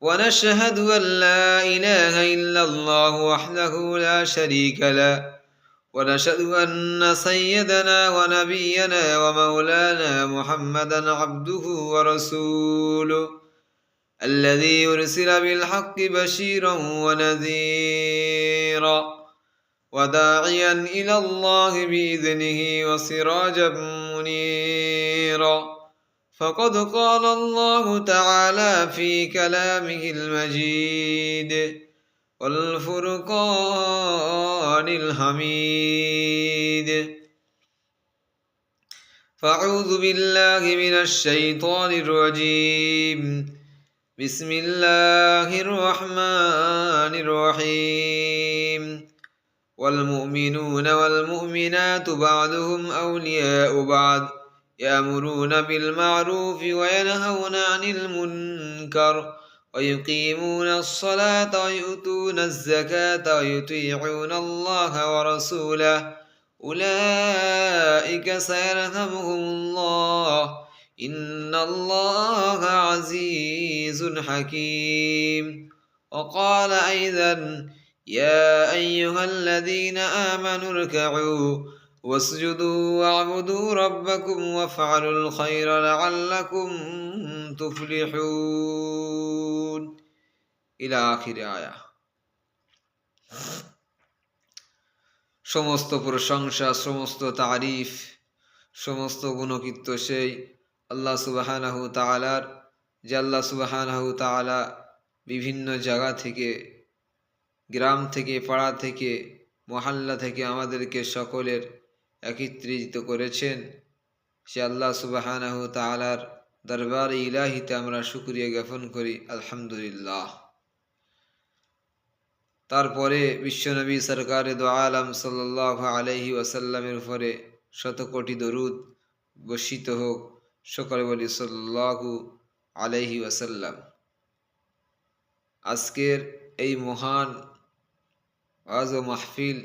ونشهد أن لا إله إلا الله وحده لا شريك له. ونشهد أن سيدنا ونبينا ومولانا محمدا عبده ورسوله الذي يرسل بالحق بشيرا ونذيرا وداعيا إلى الله بإذنه وسراجا منيرا. فقد قال الله تعالى في كلامه المجيد والفرقان الحميد. فأعوذ بالله من الشيطان الرجيم. بسم الله الرحمن الرحيم. والمؤمنون والمؤمنات بعضهم أولياء بعض. يأمرون بالمعروف وينهون عن المنكر ويقيمون الصلاة ويؤتون الزكاة ويطيعون الله ورسوله. أولئك سيرحمهم الله. إن الله عزيز حكيم. وقال أيضا يا أيها الذين آمنوا اركعوا. واسجدوا واعبدوا ربكم وافعلوا الخير لعلكم تفلحون إلى آخر آية সমস্ত প্রশংসা সমস্ত তারিফ সমস্ত গুণকীর্ত সেই আল্লাহ সুবাহানাহু তালার যে আল্লাহ সুবাহানাহু তালা বিভিন্ন জায়গা থেকে গ্রাম থেকে পাড়া থেকে মহাল্লা থেকে আমাদেরকে সকলের একত্রিত করেছেন। সে আল্লাহ সুবাহানাহু তালার দরবার ইলাহিতে আমরা শুক্রিয়া জ্ঞাপন করি, আলহামদুলিল্লাহ। তারপরে বিশ্বনবী সরকারে আলম সাল্লাহ আলহি ওয়াসাল্লামের উপরে শত কোটি দরুদ বসিত হোক, সকলে বলি সাল্লাহু আলহি ওয়াসাল্লাম। আজকের এই মহান আজ ও মাহফিল,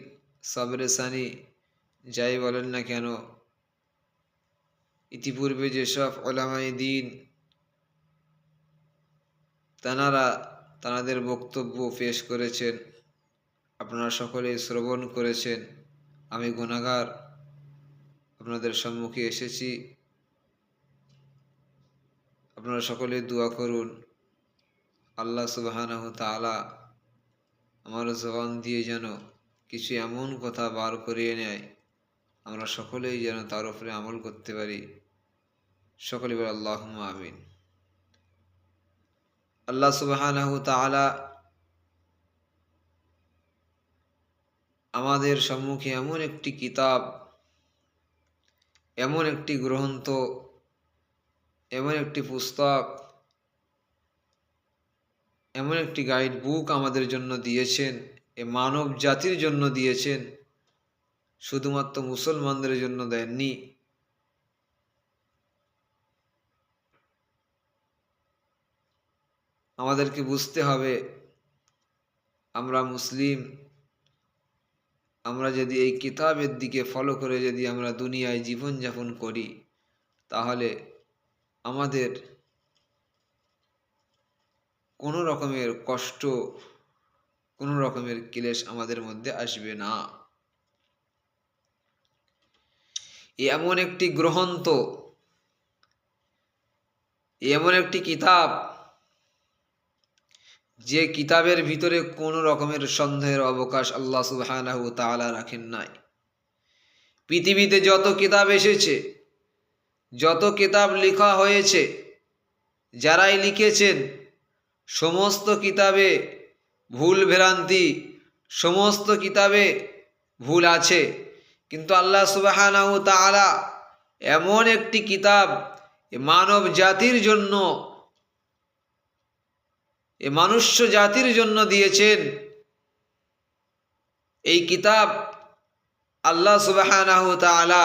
সবরে সানি যাই বলেন না কেন, ইতিপূর্বে যেসব ওলামাই দিন তানারা তানাদের বক্তব্য পেশ করেছেন, আপনারা সকলে শ্রবণ করেছেন, আমি গুণাগার আপনাদের সম্মুখে এসেছি। আপনারা সকলে দোয়া করুন, আল্লাহ সুবাহানাহ তালা আমার জবান দিয়ে যেন কিছু এমন কথা বার করিয়ে নেয় আমরা সকলেই যেন তার উপরে আমল করতে পারি। সকলে বলে আল্লাহ আমিন। আল্লাহ সুবাহ তালা আমাদের সম্মুখে এমন একটি কিতাব, এমন একটি গ্রন্থ, এমন একটি পুস্তক, এমন একটি গাইড বুক আমাদের জন্য দিয়েছেন, এ মানব জাতির জন্য দিয়েছেন। শুধুমাত্র মুসলমানদের জন্য দেননি। আমাদেরকে বুঝতে হবে, আমরা মুসলিম, আমরা যদি এই কিতাবের দিকে ফলো করে যদি আমরা দুনিয়ায় জীবনযাপন করি, তাহলে আমাদের কোনো রকমের কষ্ট, কোনো রকমের ক্লেশ আমাদের মধ্যে আসবে না। এমন একটি গ্রন্থ, এমন একটি কিতাব যে কিতাবের ভিতরে কোনো রকমের সন্দেহের অবকাশ আল্লাহ সুবাহ রাখেন নাই। পৃথিবীতে যত কিতাব এসেছে, যত কিতাব লেখা হয়েছে, যারাই লিখেছেন, সমস্ত কিতাবে ভুল ভ্রান্তি, সমস্ত কিতাবে ভুল আছে। কিন্তু আল্লাহ সুবাহানাহু তাআলা এমন একটি কিতাব এ মানব জাতির জন্য, এ মানুষ্য জাতির জন্য দিয়েছেন। এই কিতাব আল্লাহ সুবাহানাহু তাআলা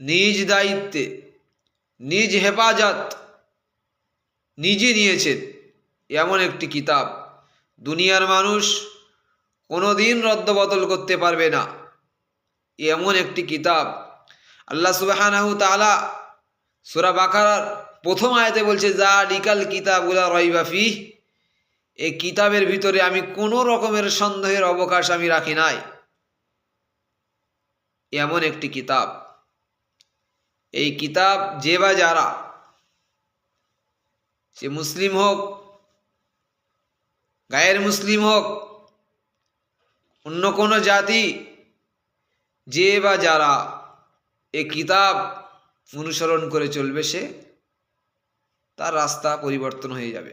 নিজ দায়িত্বে, নিজ হেফাজত নিজে নিয়েছেন। এমন একটি কিতাব। দুনিয়ার মানুষ কোনো দিন রদ্দবদল করতে পারবে না। এমন একটি কিতাব। আল্লাহ তাআলা সুরা বাকারার প্রথম আয়াতে বলছে যা লিকাল কিতাবুলা রইবাফি এই কিতাবের ভিতরে আমি কোনো রকমের সন্দেহের অবকাশ আমি রাখি নাই। এমন একটি কিতাব। এই কিতাব যে বা যারা, সে মুসলিম হোক, গায়ের মুসলিম হোক, অন্য কোনো জাতি যে বা যারা এ কিতাব অনুসরণ করে চলবে সে, তার রাস্তা পরিবর্তন হয়ে যাবে।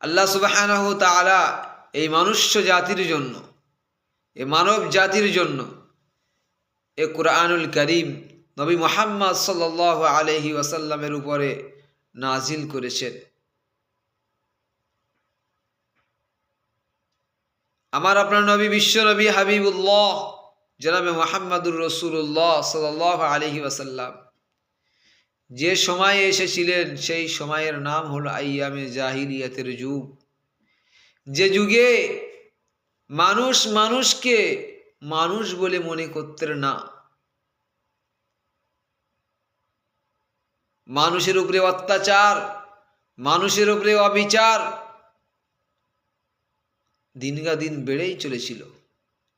আল্লাহ সুবাহানাহ তাআলা এই মনুষ্য জাতির জন্য, এ মানব জাতির জন্য এ কোরআনুল করিম নবী মোহাম্মদ সাল আলহি ওয়াসাল্লামের উপরে নাজিল করেছেন। আমার আপনার নবী বিশ্ব নবী হাবিবুল্লাহ, জনাবে মোহাম্মদুর রসুল্লাহ সাল আলহি ওয়াসাল্লাম। যে সময়ে এসেছিলেন, সেই সময়ের নাম হলো আইয়ামে জাহিলিয়াতের যুগ। যে যুগে মানুষ মানুষকে মানুষ বলে মনে করতেন না। মানুষের উপরে অত্যাচার, মানুষের উপরে অবিচার দিনগা দিন বেড়েই চলেছিল।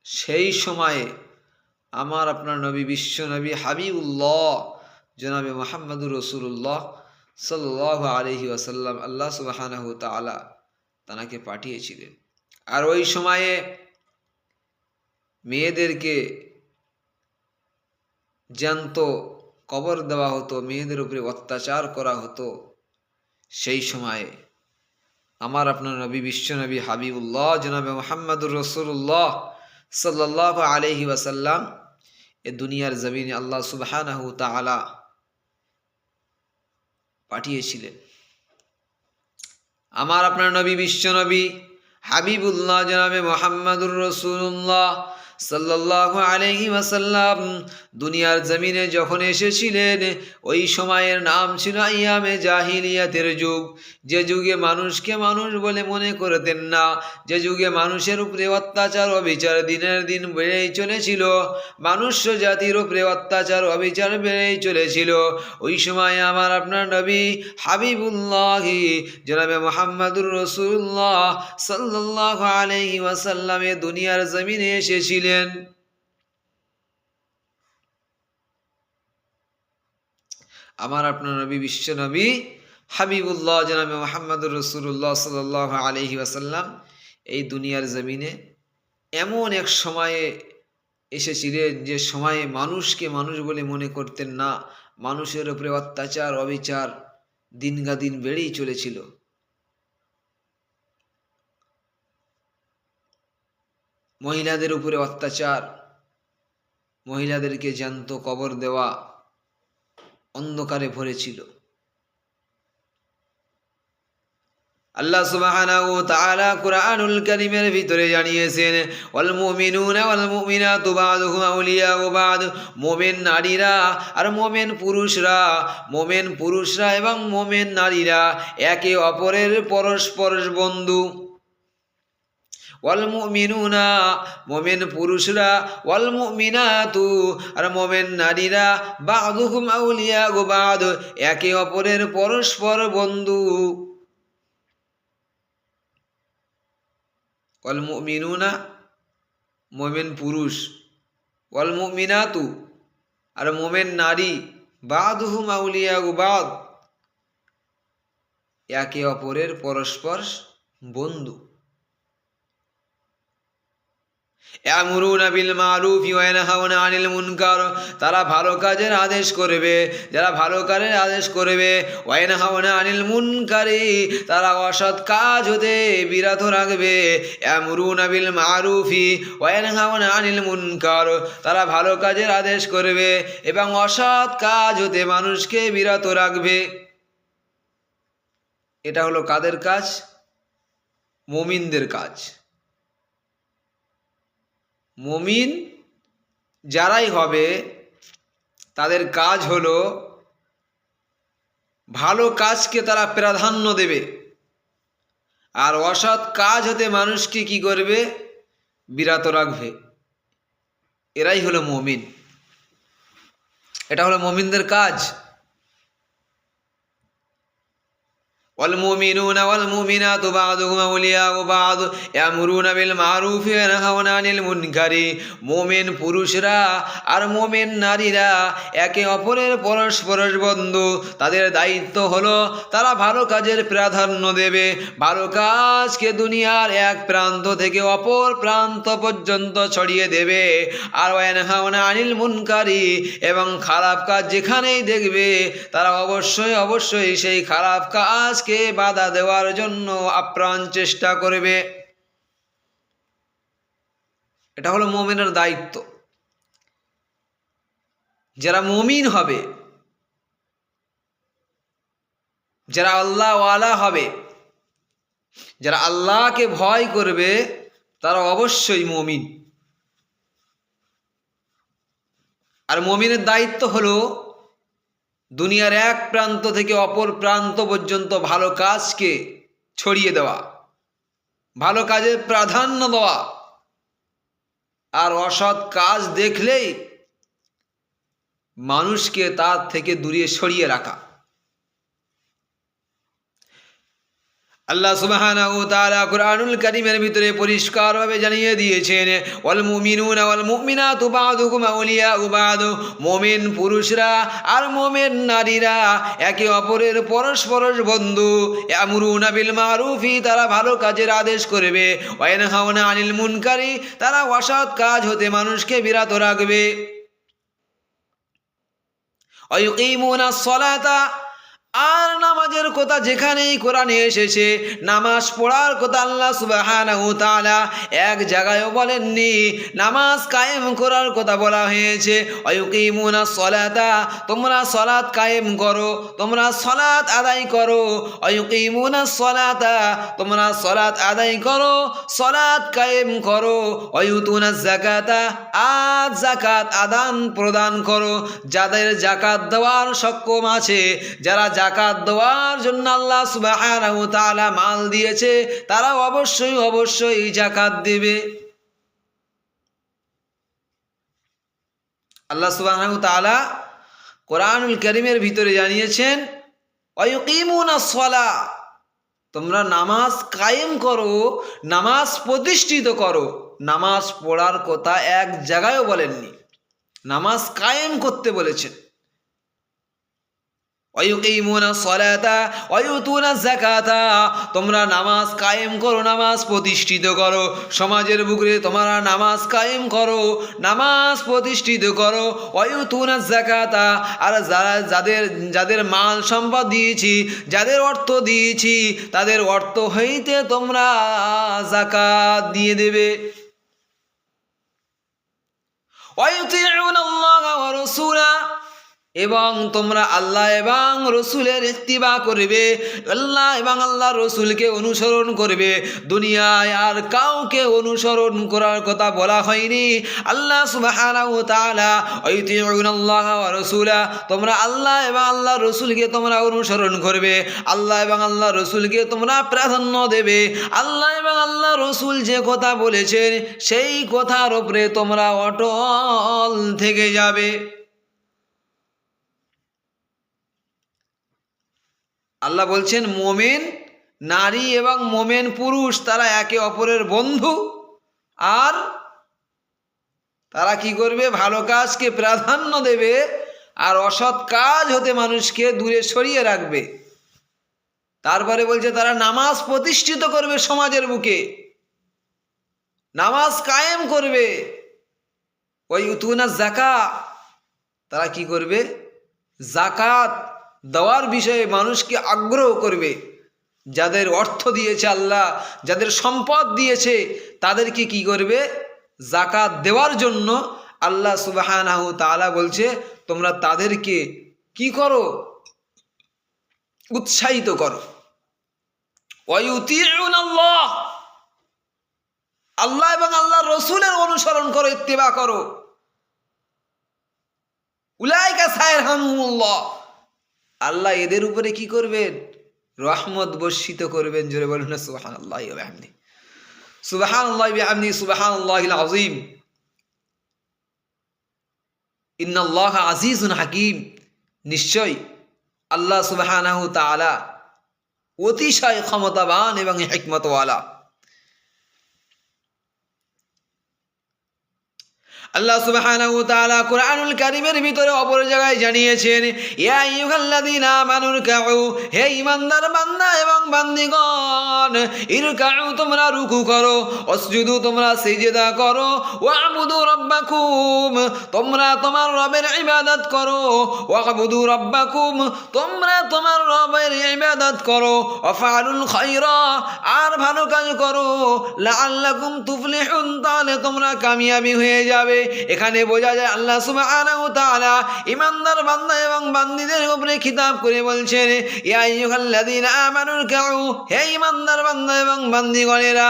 সেই সময়ে আমার আপনার নবী বিশ্ব নবী হাবিবুল্লাহ জনাবে মোহাম্মদুর রসুল্লাহ সাল্লাহ আলহি আসাল্লাম আল্লাহ সুবাহানাহ তালা তানাকে পাঠিয়েছিলেন। আর ওই সময়ে মেয়েদেরকে জ্যান্ত কবর দেওয়া হতো, মেয়েদের উপরে অত্যাচার করা হতো। সেই সময়ে আমার আপনার নবী বিশ্বনবী হাবিবুল্লাহ, জনাবে মোহাম্মদুর রসুল্লাহ সাল্লাহ আলহি ওয়াসাল্লাম, এ দুনিয়ার জমিনে আল্লাহ সুবাহানাহু পাঠিয়েছিলেন। আমার আপনার নবী বিশ্বনবী হাবিবুল্লাহ, জনাবে মোহাম্মদুর রসুল্লাহ সাল্লাহ আলহি ওয়াসাল্লাম, দুনিয়ার জমিনে যখন এসেছিলেন, ওই সময়ের নাম ছিল ইয়ামে জাহিলিয়াতের যুগ। যে যুগে মানুষকে মানুষ বলে মনে করতেন না, যে যুগে মানুষের উপরে অত্যাচার, অবিচার দিনের দিন বেড়েই চলেছিল মানুষ জাতির উপরে অত্যাচার, অবিচার বেড়েই চলেছিল। ওই সময় আমার আপনার নবী হাবিবুল্লাহি, জনাবে মোহাম্মদুর রসুল্লাহ সাল্লাহ আলহি ওয়াসাল্লামে দুনিয়ার জমিনে এসেছিলেন। ছিলেন আমার আপনার নবী, বিশ্ব নবী, হাবিবুল্লাহ জনাবে মোহাম্মদুর রসুল্লাহ সাল আলহি ওয়াসাল্লাম এই দুনিয়ার জমিনে এমন এক সময়ে এসেছিলেন যে সময়ে মানুষকে মানুষ বলে মনে করতেন না। মানুষের উপরে অত্যাচার, অবিচার দিনগা দিন বেড়েই চলেছিল। মহিলাদের উপরে অত্যাচার, মহিলাদেরকে জ্যান্ত কবর দেওয়া অন্ধকারে ভরেছিল। আল্লাহ সুবহানাহু ওয়া তাআলা কুরআনুল কারীমের ভিতরে জানিয়েছেন, ওয়াল মুমিনুনা ওয়াল মুমিনাতু বা'দুহুম আউলিয়াউ বা'দ। মুমিন নারীরা আর মুমিন পুরুষরা মুমিন পুরুষরা এবং মুমিন নারীরা একে অপরের পরস্পর বন্ধু। ওয়াল মুমিনুনা, মোমেন পুরুষরা, ওয়াল মুমিনাতু, আর মোমেন নারীরা, বাদুহুম আউলিয়া গো বাদ, একে অপরের পরস্পর বন্ধু। ওয়াল মুমিনুনা, মোমেন পুরুষ, ওয়াল মুমিনাতু, আর মোমেন নারী, বাদুহুম আউলিয়া গো বাদ, একে অপরের পরস্পর বন্ধু বিল মারুফ আনিল মুনকার তারা ভালো কাজের আদেশ করবে, যারা ভালো কাজের আদেশ করবে আনিল মুনকারি। তারা অসৎ কাজ হতে বিরত রাখবে আমরুনা বিল মারুফি আনিল মুনকার। তারা ভালো কাজের আদেশ করবে এবং অসৎ কাজ হতে মানুষকে বিরত রাখবে। এটা হলো কাদের কাজ? মমিনদের কাজ। মমিন যারাই হবে, তাদের কাজ হলো ভালো কাজকে তারা প্রাধান্য দেবে। আর অসৎ কাজ হতে মানুষকে কি করবে? বিরত রাখবে। এরাই হলো মমিন। এটা হলো মমিনদের কাজ। والمؤمنون والمؤمنات بعضهم أولياء بعض يأمرون بالمعروف وينهون عن المنكر মোমেন পুরুষরা আর মোমেন নারীরা একে অপরের পরস্পর বন্ধু তাদের দায়িত্ব হলো তারা ভালো কাজের প্রাধান্য দেবে ভালো কাজকে দুনিয়ার এক প্রান্ত থেকে অপর প্রান্ত পর্যন্ত ছড়িয়ে দেবে আর ওয়ানহাওনা আনিল মুনকারি এবং খারাপ কাজ যেখানেই দেখবে তারা অবশ্যই অবশ্যই সেই খারাপ কাজকে বাধা দেওয়ার জন্য আপ্রাণ চেষ্টা করবে। এটা হলো মোমেনের দায়িত্ব। যারা মমিন হবে, যারা আল্লাহ ওয়ালা হবে, যারা আল্লাহকে ভয় করবে, তারা অবশ্যই মমিন। আর মমিনের দায়িত্ব হলো দুনিয়ার এক প্রান্ত থেকে অপর প্রান্ত পর্যন্ত ভালো কাজকে ছড়িয়ে দেওয়া, ভালো কাজের প্রাধান্য দেওয়া আর অসৎ কাজ দেখলেই মানুষকে তার থেকে দূরে সরিয়ে রাখা। আল্লাহ সুবহানাহু ওয়া তাআলা কুরআনুল কারীমের ভিতরে পরিষ্কারভাবে জানিয়ে দিয়েছেন, ওয়াল মুমিনুনা মুমিনাতু বা'দুকুম আউলিয়াউ বা'দ। মুমিন পুরুষরা আর মুমিন নারীরা একে অপরের পরস্পর বন্ধু। ইয়ামুরুনা বিল মারুফি, তারা ভালো কাজের আদেশ করবে। ওয়া ইয়ানহাউনা আনিল মুনকারি, তারা অসৎ কাজ হতে মানুষকে বিরত রাখবে। ওয়া ইউকিমুনা সলাতা আর নামাজের কথা যেখানেই কোরআনে এসেছে, নামাজ পড়ার কথা আল্লাহ তাআলা এক জায়গায়ও বলেননি। নামাজ কায়েম করার কথা বলা হয়েছে সলাতা তোমরা সলাত কায়েম করো তোমরা সলাত আদায় করো অয়ুকিমুনা সলাতা তোমরা সলাত আদায় করো সলাত কায়েম করো অয়ুতুনা জাকাতা আজ জাকাত আদান প্রদান করো যাদের জাকাত দেওয়ার সক্ষম আছে, যারা জাকাত দেওয়ার জন্য আল্লাহ তাআলা মাল দিয়েছে তারা অবশ্যই অবশ্যই জাকাত দেবে। আল্লাহ তাআলা কোরআনুল করিমের ভিতরে জানিয়েছেন তোমরা নামাজ কায়েম করো, নামাজ প্রতিষ্ঠিত করো। নামাজ পড়ার কথা এক জায়গায়ও বলেননি। নামাজ কায়েম করতে বলেছেন অয়ুকিমুনা সলাতা অয়ুতুনা জাকাতা তোমরা নামাজ কায়েম করো, নামাজ প্রতিষ্ঠিত করো। সমাজের বুকে তোমরা নামাজ কায়েম করো, নামাজ প্রতিষ্ঠিত করো। অয়ুতুনা জাকাতা আর যারা যাদের যাদের মাল সম্পদ দিয়েছি, যাদের অর্থ দিয়েছি, তাদের অর্থ হইতে তোমরা জাকাত দিয়ে দেবে। আল্লাহ ওয়া রাসূলা এবং তোমরা আল্লাহ এবং রসুলের ইত্তিবা করবে, আল্লাহ এবং আল্লাহ রসুলকে অনুসরণ করবে। দুনিয়ায় আর কাউকে অনুসরণ করার কথা বলা হয়নি। আল্লাহ রসুলা তোমরা আল্লাহ এবং আল্লাহ রসুলকে তোমরা অনুসরণ করবে। আল্লাহ এবং আল্লাহ রসুলকে তোমরা প্রাধান্য দেবে। আল্লাহ এবং আল্লাহ রসুল যে কথা বলেছেন, সেই কথার উপরে তোমরা অটল থেকে যাবে। আল্লাহ বলছেন, মোমেন নারী এবং মোমেন পুরুষ, তারা একে অপরের বন্ধু। আর তারা কি করবে? ভালো কাজকে প্রাধান্য দেবে আর অসৎ কাজ হতে মানুষকে দূরে সরিয়ে রাখবে। তারপরে বলছে, তারা নামাজ প্রতিষ্ঠিত করবে সমাজের বুকে। নামাজ কায়েম করবে। ওই উতুনা জাকা তারা কি করবে? জাকাত দেওয়ার বিষয়ে মানুষকে আগ্রহ করবে। যাদের অর্থ দিয়েছে আল্লাহ, যাদের সম্পদ দিয়েছে, তাদেরকে কি করবে? জাকাত দেওয়ার জন্য আল্লাহ সুবাহানাহু তাআলা বলছে, তোমরা তাদেরকে কি করো? উৎসাহিত করো। আল্লাহ আল্লাহ এবং আল্লাহ রসুলের অনুসরণ করো, ইত্তেবা করো। উলাইকা সায়ের আল্লাহ এদের উপরে কি করবেন? রহমত বর্ষিত করবেন। জোরে বলুন সুবাহান আল্লাহ বিহামদি। সুবাহান আল্লাহ বিহামদি সুবাহান আল্লাহ আজিম ইন্নাল্লাহ আজিজুন হাকিম। নিশ্চয় আল্লাহ সুবাহানাহু তাআলা অতিশয় ক্ষমতাবান এবং হিকমতওয়ালা। আল্লাহ সুবহানাহু তাআলা কোরআনুল কারীমের ভিতরে অপর জায়গায় জানিয়েছেন, ইয়া আইয়ুহাল্লাযীনা আমানুর কাউ, হে ঈমানদার বান্দা এবং বান্দিগণ, ইরকাউ, তোমরা রুকু করো, অসজুদু, তোমরা সিজদা করো, ওয়াবুদু রাব্বাকুম, তোমরা তোমার রবের ইবাদত করো, ওয়াবুদু রাব্বাকুম, তোমরা তোমার রবের ইবাদত করো ওয়াফআলুল খায়রা, আর ভালো কাজ করো, লাআল্লাকুম তুফলিহুন, তাহলে তোমরা কামিয়াবি হয়ে যাবে। এখানে বোঝা যায় আল্লাহ তাআলা ইমানদার বান্দা এবং বান্দীদের উপরে খিতাব করে বলছেন ইমানদার বান্দা এবং বান্দীগণেরা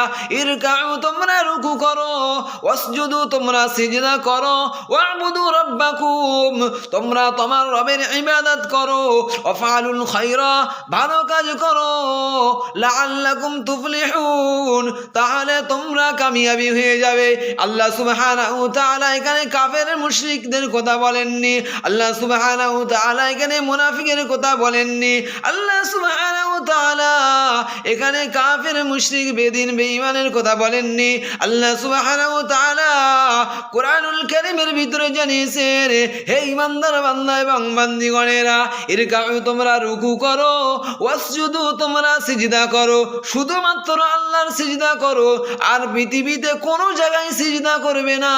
তোমরা রুকু করো, ওয়াসজুদু, তোমরা সিজদা করো, ওয়াবুদু রাব্বাকুম তোমরা তোমার রবের ইবাদত করো ভালো কাজ করো, লাআল্লাকুম তুফলিহুন তাহলে তোমরা কামিয়াবি হয়ে যাবে। আল্লাহ সুবহানাহু ওয়া তাআলা এখানে কাফের মুশরিকদের কথা বলেননি। আল্লাহ ওয়া তাআলা এখানে মুনাফিকের কথা বলেননি। আল্লাহ সুবহানাহু ওয়া তাআলা এখানে কাফের মুশরিক বেদিন, বেঈমানের কথা বলেননি। আল্লাহ সুবহানাহু ওয়া তাআলা কোরআনুল কারীমের ভিতরে জানিয়েছেন, হে ইমানদার বান্দা এবং বান্দিগণেরা, ইরকাউ তোমরা রুকু করো, ওয়াসজুদু তোমরা সিজদা করো। শুধুমাত্র আল্লাহর সিজদা করো, আর পৃথিবীতে কোনো জায়গায় সিজদা করবে না।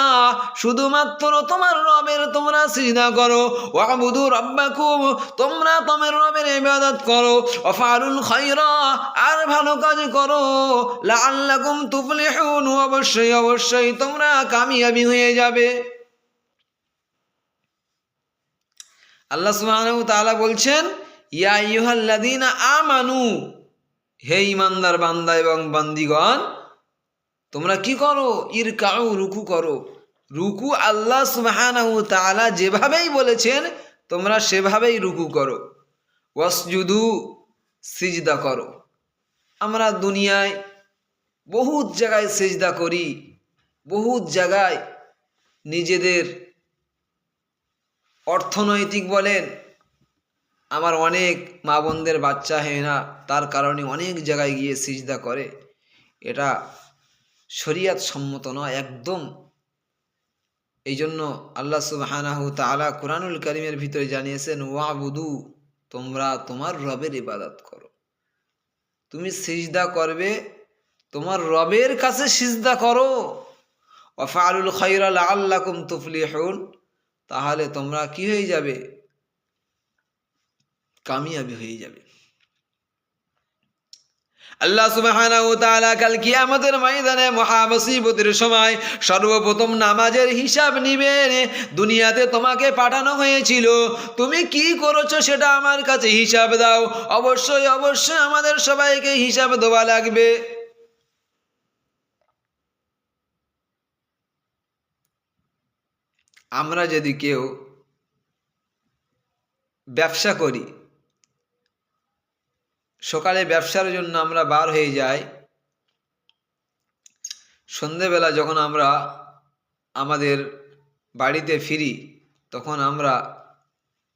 শুধুমাত্র তোমার রবের তোমরা সিজদা করো। ওয়াবুদু রাব্বাকুম, তোমরা তোমার রবের ইবাদত করো। ওয়াফালুল খায়রা, আর ভালো কাজ করো। লাআল্লাকুম তুফলিহুন, অবশ্যই অবশ্যই তোমরা কামিয়াবি হয়ে যাবে। আল্লাহ সুবহানাহু তাআলা বলছেন, ইয়া আইয়ুহাল্লাযীনা আমানু, হে ইমানদার বান্দা এবং বান্দিগণ, তোমরা কি করো? ইরকাউ, রুকু করো। রুকু আল্লাহ সুবহানাহু তাআলা যেভাবেই বলেছেন, তোমরা সেভাবেই রুকু করো। ওয়াসজুদু, সিজদা করো। আমরা দুনিয়ায় বহুত জায়গায় সেজদা করি, বহুত জায়গায় নিজেদের অর্থনৈতিক বলেন, আমার অনেক মা বোনদের বাচ্চা হয় না, তার কারণে অনেক জায়গায় গিয়ে সিজদা করে। এটা শরিয়াত সম্মত নয়, একদম এই জন্য আল্লাহ সুবহানাহু তাআলা কোরআনুল কারীমের ভিতরে জানিয়েছেন, ওয়াবুদু, তোমরা তোমার রবের ইবাদত করো। তুমি সিজদা করবে, তোমার রবের কাছে সিজদা করো। ওয়াফালুল খাইরা লাআল্লাকুম তুফলিহুন, তাহলে তোমরা কি হয়ে যাবে? কামিয়াবি হয়ে যাবে। আল্লাহ তাআলা কাল কিয়ামতের ময়দানে মহামুসিবতের সময় সর্বপ্রথম নামাজের হিসাব নিবেন দুনিয়াতে তোমাকে পাঠানো হয়েছিল। তুমি কি করেছ সেটা আমার কাছে হিসাব দাও। অবশ্যই অবশ্যই আমাদের সবাইকে হিসাব দেওয়া লাগবে। আমরা যদি কেউ ব্যবসা করি সকালে ব্যবসার জন্য আমরা বার হয়ে যাই। সন্ধেবেলা যখন আমরা আমাদের বাড়িতে ফিরি, তখন আমরা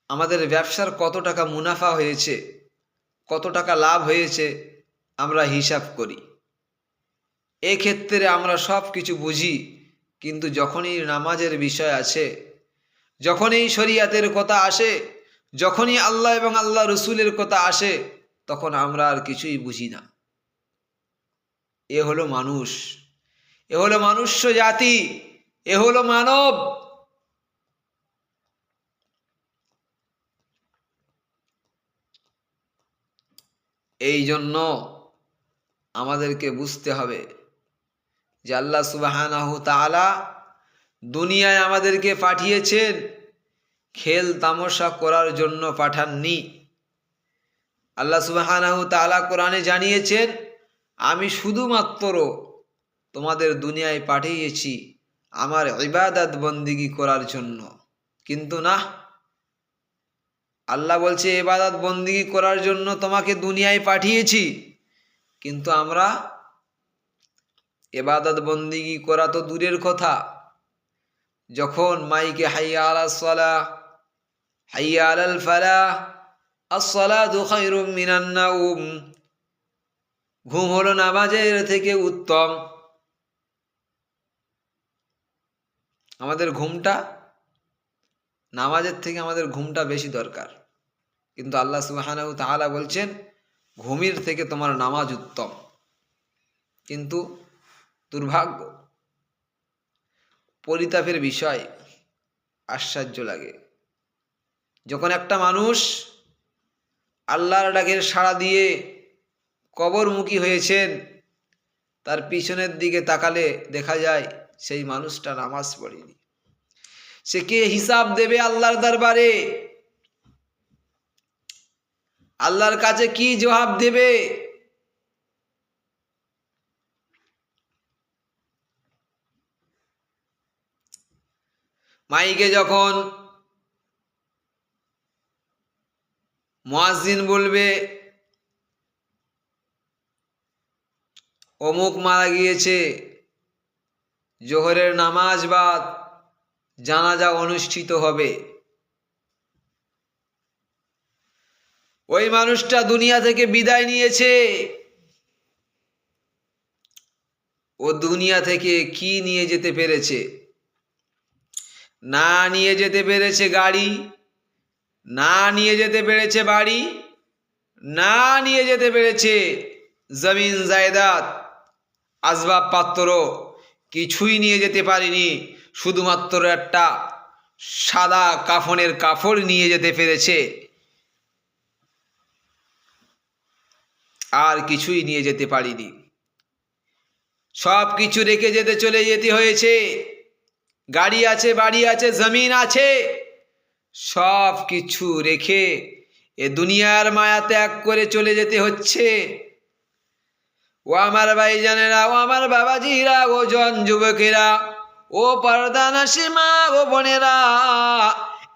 আমাদের ব্যবসার কত টাকা মুনাফা হয়েছে, কত টাকা লাভ হয়েছে আমরা হিসাব করি। এক্ষেত্রে আমরা সব কিছু বুঝি, কিন্তু যখনই নামাজের বিষয় আছে, যখনই শরিয়াতের কথা আসে, যখনই আল্লাহ এবং আল্লাহ রসুলের কথা আসে তখন আমরা আর কিছুই বুঝি না। এ হলো মানুষ। এ হলো মনুষ্য জাতি। এ হলো মানব। এই জন্য আমাদেরকে বুঝতে হবে যে আল্লাহ সুবাহানাহু দুনিয়ায় আমাদেরকে পাঠিয়েছেন। খেল তামাশা করার জন্য পাঠাননি। আল্লাহ সুবাহানাহু তাআলা কোরআনে জানিয়েছেন, আমি শুধুমাত্র তোমাদের দুনিয়ায় পাঠিয়েছি আমার ইবাদত বন্দিগি করার জন্য। কিন্তু না, আল্লাহ বলছে, ইবাদত বন্দিগি করার জন্য তোমাকে দুনিয়ায় পাঠিয়েছি। কিন্তু আমরা এবাদত বন্দিগি করা তো দূরের কথা। যখন মাইকে হাইয়া আলা সলা, হাইয়া আলাল ফালা ঘুম হলো নামাজের থেকে উত্তম। আমাদের ঘুমটা, নামাজের থেকে আমাদের ঘুমটা বেশি দরকার। কিন্তু আল্লাহ সুবাহানাহু তাআলা বলছেন, ঘুমের থেকে তোমার নামাজ উত্তম। কিন্তু দুর্ভাগ্য, পরিতাপের বিষয়, আশ্চর্য লাগে। যখন একটা মানুষ আল্লাহর ডাকের সাড়া দিয়ে কবরমুখী হয়েছেন, তার পিছনের দিকে তাকালে দেখা যায় সেই মানুষটা নামাজ পড়েনি। সে কে হিসাব দেবে আল্লাহর দরবারে? আল্লাহর কাছে কি জবাব দেবে? মাইকে যখন মুয়াজ্জিন বলবে, অমুক মারা গিয়েছে, জোহরের নামাজ বাদ জানাজা অনুষ্ঠিত হবে। ওই মানুষটা দুনিয়া থেকে বিদায় নিয়েছে। ও দুনিয়া থেকে কি নিয়ে যেতে পেরেছে? না নিয়ে যেতে পেরেছে গাড়ি না নিয়ে যেতে পেরেছে বাড়ি, না নিয়ে যেতে পেরেছে জমিন জায়দাত আসবাবপত্র কিছুই নিয়ে যেতে পারিনি। শুধুমাত্র একটা সাদা কাফনের কাপড় নিয়ে যেতে পেরেছে। আর কিছুই নিয়ে যেতে পারিনি। সব কিছু রেখে যেতে চলে যেতে হয়েছে। গাড়ি আছে, বাড়ি আছে, জমিন আছে। সব কিছু রেখে এ দুনিয়ার মায়া ত্যাগ করে চলে যেতে হচ্ছে। ও আমার ভাইজানেরা, ও আমার বাবাজিরা, ও জন যুবকেরা, ও পর্দানাসী মা, ও বোনেরা,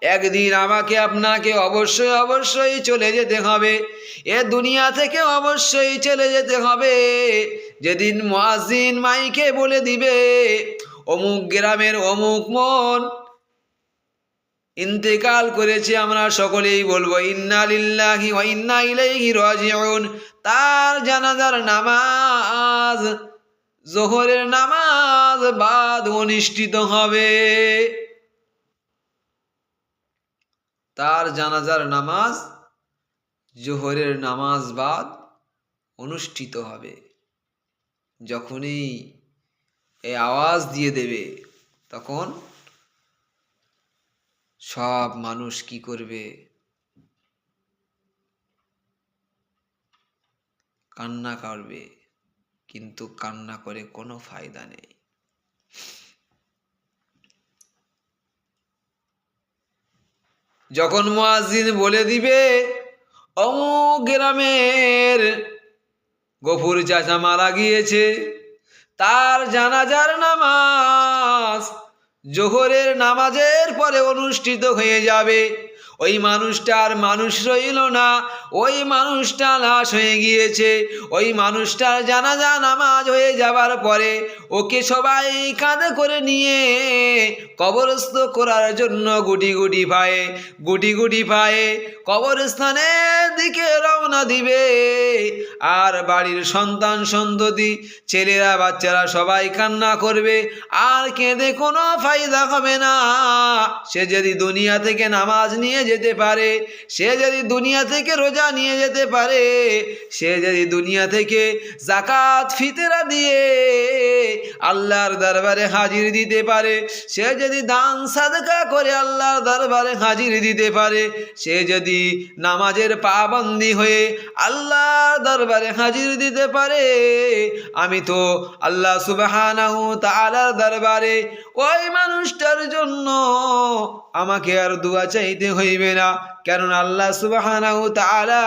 একদিন আমাকে, আপনাকে অবশ্যই অবশ্যই চলে যেতে হবে। এ দুনিয়া থেকে অবশ্যই চলে যেতে হবে। যেদিন মুয়াজ্জিন মাইকে বলে দিবে, অমুক গ্রামের অমুক মন ইন্তেকাল করেছে আমরা সকলেই বলব, ইন্না লিল্লাহি ইন্না ইলাইহি রাজিউন। তার জানাজার নামাজ, জোহরের নামাজ বাদ অনুষ্ঠিত হবে। তার জানাজার নামাজ, জোহরের নামাজ বাদ অনুষ্ঠিত হবে। যখনই এই আওয়াজ দিয়ে দেবে, তখন সব মানুষ কি করবে? কান্না করবে, কিন্তু কান্না করে কোনো ফায়দা নেই। যখন মুয়াজ্জিন বলে দিবে, অমুক গ্রামের গফুর চাচা মারা গিয়েছে, তার জানাজার নামাজ জোহরের নামাজের পরে অনুষ্ঠিত হয়ে যাবে। ওই মানুষটা আর মানুষ রইল না, ওই মানুষটা লাশ হয়ে গিয়েছে, ওই মানুষটার জানাজা নামাজ হয়ে যাবার পরে ওকে সবাই কাঁধে করে নিয়ে কবরস্থ করার জন্য গুটি গুটি পায়ে, গুটি গুটি পায়ে কবরস্থানের দিকে রওনা দিবে। আর বাড়ির সন্তান সন্ততি, ছেলেরা বাচ্চারা সবাই কান্না করবে, আর কেঁদে কোনো ফায়দা হবে না। সে যদি দুনিয়া থেকে নামাজ নিয়ে যেতে পারে। সে যদি দুনিয়া থেকে রোজা নিয়ে যেতে পারে, সে যদি দুনিয়া থেকে জাকাত ফিতেরা দিয়ে আল্লাহর দরবারে হাজির দিতে পারে, সে যদি দান, সাদকা করে আল্লাহর দরবারে হাজির দিতে পারে, সে যদি নামাজের পাবন্দি হয়ে আল্লাহর দরবারে হাজির দিতে পারে, আমি তো আল্লাহ সুবহানাহু তাআলার দরবারে ওই মানুষটার জন্য আমাকে আর দোয়া চাইতে হইবে না কেননা আল্লাহ সুবহানাহু তাআলা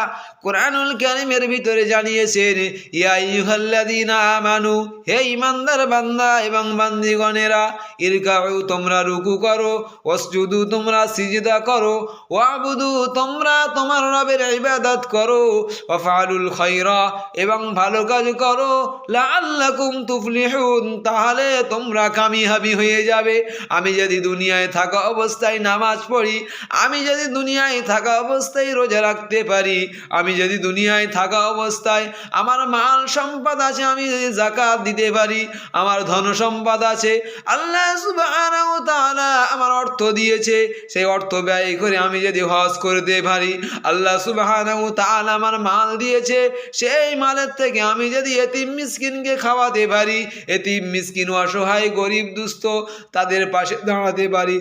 কোরআনুল কারীমের ভিতরে জানিয়েছেন, ইয়া হে ঈমানদার বান্দা এবং বান্দিগণেরা, ইরকাউ তোমরা রুকু করো, ওয়াসজুদু তোমরা সিজদা করো, ওয়াবুদু তোমরা তোমার রবের ইবাদত করো, ওয়াফআলুল খায়রা এবং ভালো কাজ করো, লাআল্লাকুম তুফলিহুন, তাহলে তোমরা কামিয়াবি হয়ে যাবে। আমি যদি দুনিয়ায় থাকা অবস্থায় নামাজ পড়ি, আমি যদি দুনিয়ায় থাকা অবস্থায় রোজা রাখতে পারি। আমি যদি দুনিয়ায় থাকা অবস্থায় আমার মাল সম্পদ আছে, আমি যদি জাকাত দিতে পারি, আমার ধন সম্পদ আছে, আল্লাহ আমার অর্থ দিয়েছে, সেই অর্থ ব্যয় করে আমি যদি হজ করতে পারি, আল্লাহ সুবহানাহু ওয়া তাআলা আমার মাল দিয়েছে, সেই মালের থেকে আমি যদি এতিম মিসকিনকে খাওয়াতে পারি, এতিম মিসকিন অসহায়, গরিব, দুস্থ, তাদের পাশে দাঁড়াতে পারি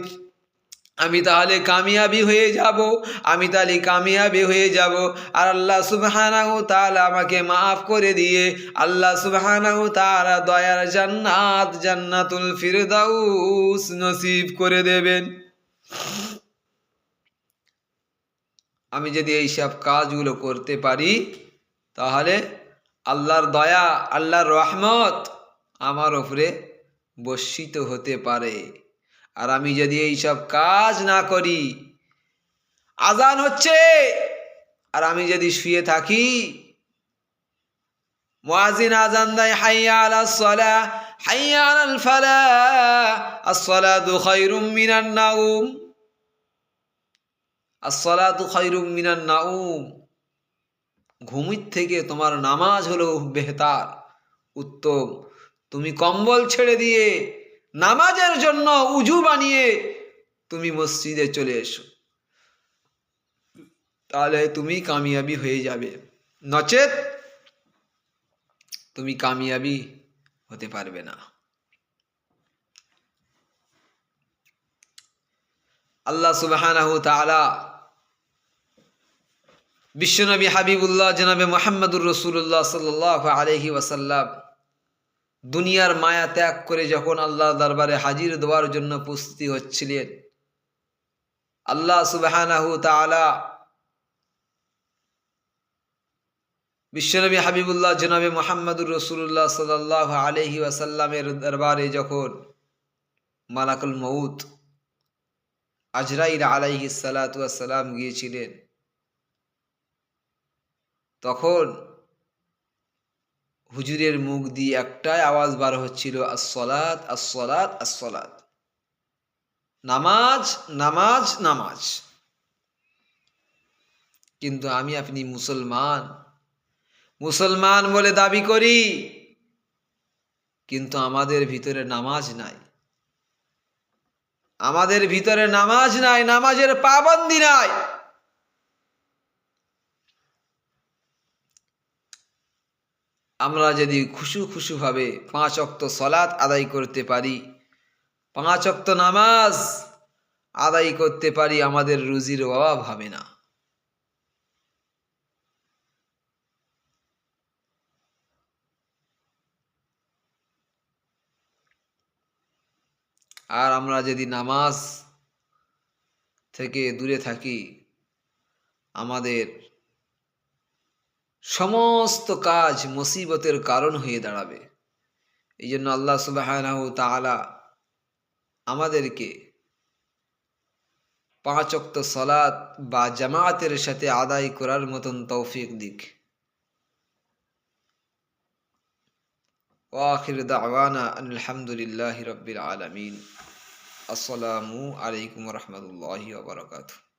আমি তাহলে কামিয়াবি হয়ে যাব, আমি তাহলে কামিয়াবি হয়ে যাব। আর আল্লাহ সুবহানাহু তাআলা আমাকে মাফ করে দিয়ে, আল্লাহ সুবহানাহু তাআলা দয়ার জান্নাত, জান্নাতুল ফিরদাউস নসিব করে দেবেন। আমি যদি এই সব কাজগুলো করতে পারি, তাহলে আল্লাহর দয়া, আল্লাহর রহমত আমার ওপরে বর্ষিত হতে পারে। আর আমি যদি এই সব কাজ না করি, আজান হচ্ছে। আর আমি যদি শুয়ে থাকি মুয়াজিন আজান দেয়, হাইয়া আলা সলা, হাইয়া আলাল ফালা as-salatu khairum minan naum as-salatu khairum মিনান নাউম। ঘুমির থেকে তোমার নামাজ হলো বেহতার, উত্তম। তুমি কম্বল ছেড়ে দিয়ে নামাজের জন্য উজু বানিয়ে তুমি মসজিদে চলে এসো। তাহলে তুমি কামিয়াবি হয়ে যাবে। নচেত তুমি কামিয়াবি হতে পারবে না। আল্লাহ সুবহানাহু বিশ্বনবী হাবিবুল্লাহ জনাবে মোহাম্মদুর রসুল্লাহ সাল্লাহ আলহি ওয়াসাল্লাম দুনিয়ার মায়া ত্যাগ করে যখন আল্লাহ দরবারে হাজির দেওয়ার জন্য প্রস্তুতি হচ্ছিলেন, আল্লাহ তাআলা বিশ্বনবী হাবিবুল্লাহ জনাবে মোহাম্মদুর রসুল্লাহ সাল্লাহ আলহি ওয়াসাল্লামের দরবারে যখন মালাকুল মউত আজরাইল আলাইহি সালাতাম গিয়েছিলেন, তখন হুজুরের মুখ দিয়ে একটাই আওয়াজ বার হচ্ছিল আসলাত আসলাত আসলাত নামাজ নামাজ নামাজ। কিন্তু আমি আপনি মুসলমান। মুসলমান বলে দাবি করি, কিন্তু আমাদের ভিতরে নামাজ নাই। আমাদের ভিতরে নামাজ নাই, নামাজের পাবন্দি নাই। আমরা যদি খুশু খুশুভাবে পাঁচ অক্ত সলাৎ আদায় করতে পারি, পাঁচ অক্ত নামাজ আদায় করতে পারি, আমাদের রুজির অভাব হবে না। আর আমরা যদি নামাজ থেকে দূরে থাকি, আমাদের সমস্ত কাজ মুসিবতের কারণ হয়ে দাঁড়াবে। এই জন্য আল্লাহ সুবাহ আমাদেরকে পাঁচ অক্ত সলাৎ বা জামায়াতের সাথে আদায় করার মতন তৌফিক দিক। ওয়াখির দাওয়ানা আলহামদুলিল্লাহ রবিল আলমিন। আসসালামু আলাইকুম রহমতুল্লাহ বারকাতু